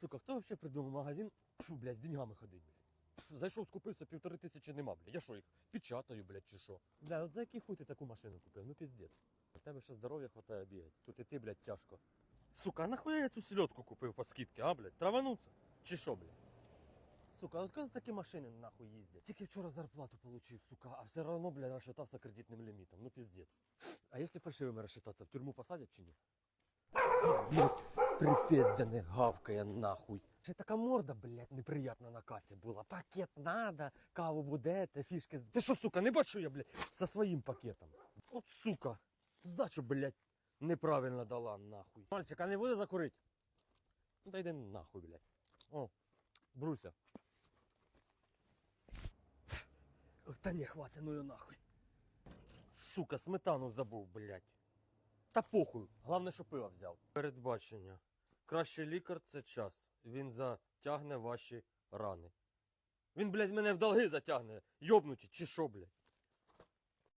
Сука, хто взагалі придумав магазин? Фу, блядь, з деньгами ходить, блядь. Зайшов, скупився, півтори тисячі нема, блядь. Я що їх печатаю, блядь, чи що? Бля, от за який хуй ти таку машину купив? Ну піздець. У тебе ще здоров'я хватає бігати. Тут і ти, блядь, тяжко. Сука, а нахуя я цю сільотку купив по скидці, а, блядь? Травануться? Чи що, блядь? Сука, от коли такі машини нахуй їздять? Тільки вчора зарплату получив, сука, а все одно, блядь, розшатався кредитним лімітом. Ну піздець. А якщо фальшивими розшататися, в тюрму посадять чи ні? Блядь, припіздяне гавкає нахуй. Ще така морда, блядь, неприятна на касі була. Пакет надо, каву будете, фішки. Ти що, сука, не бачу я, блядь, со своїм пакетом. От сука, здачу, блядь, неправильно дала нахуй. Мальчик, а не буде закурити? Ну та йди нахуй, блядь. О, Бруся. Та не хватит, ну нахуй. Сука, сметану забув, блядь. Та похуй, головне, що пива взяв. Передбачення. Кращий лікар це час. Він затягне ваші рани. Він, блядь, мене в долги затягне. Йобнуті, чи що, блядь?